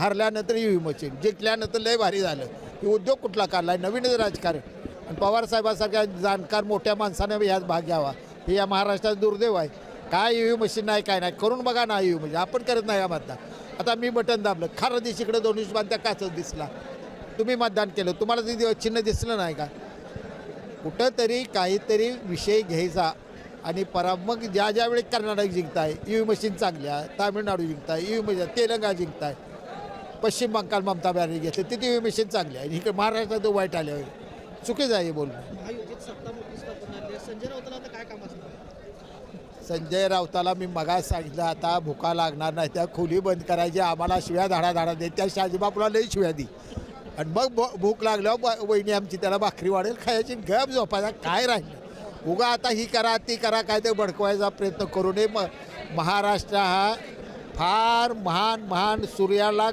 हरल्यानंतर EV machine जिंकल्यानंतर लय भारी झालं. ही उद्योग कुठला काढला नवीनच राजकारण. आणि पवारसाहेबासारख्या जाणकार मोठ्या माणसाने यात भाग घ्यावा. हे या महाराष्ट्रात दुर्दैव आहे. काय ईव्ही मशीन नाही काय नाही. करून बघा ना ईव्ही म्हणजे. आपण करत नाही या मतदान. आता मी बटन दाबलं. खरं दिशीकडे दोन्ही बांधत्या काचच दिसला. तुम्ही मतदान केलं. तुम्हाला ते दिव- चिन्ह दिसलं नाही का? कुठंतरी काहीतरी विषय घ्यायचा. आणि परा मग ज्या ज्या वेळी कर्नाटक जिंकताय ईव्ही मशीन चांगल्या तामिळनाडू जिंकताय ईव्ही मशीन तेलंगा जिंकताय. पश्चिम बंगाल ममता बॅनर्जी घेतले. तिथे ईव्ही मशीन चांगली आहे. आणि इकडे महाराष्ट्रात वाईट आले चुकीचं आहे हे बोलणं. संजय राऊताला मी मगा सांगितलं आता भुका लागणार नाही. त्या खोली बंद करायची आम्हाला शिव्या धाडा धाडा दे त्या शाजीबापूला लई शिव्या दी. आणि मग भूक लागल्यावर वहिनी आमची त्याला भाकरी वाढेल खायची गप झोपायचा. काय राहिलं? उगा आता ही करा ती करा काय ते भडकवायचा प्रयत्न करू नये. म महाराष्ट्र हा फार महान महान सूर्याला